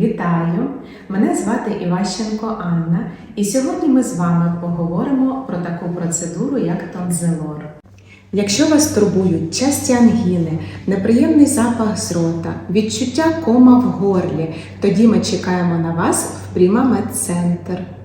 Вітаю! Мене звати Іващенко Анна, і сьогодні ми з вами поговоримо про таку процедуру, як тонзелор. Якщо вас турбують часті ангіни, неприємний запах з рота, відчуття кома в горлі, тоді ми чекаємо на вас в Пріма Медцентр.